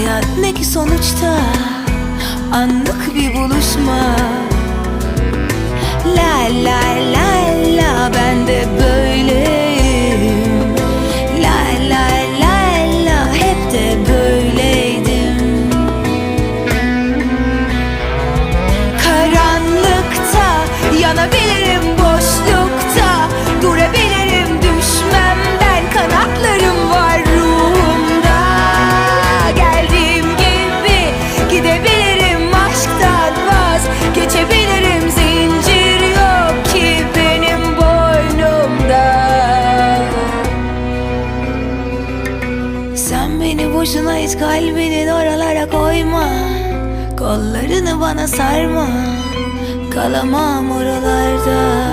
Hayat ne ki sonuçta? Anlık bir buluşma Sen beni boşuna hiç kalbinin oralara koyma. Kollarını bana sarma. Kalamam oralarda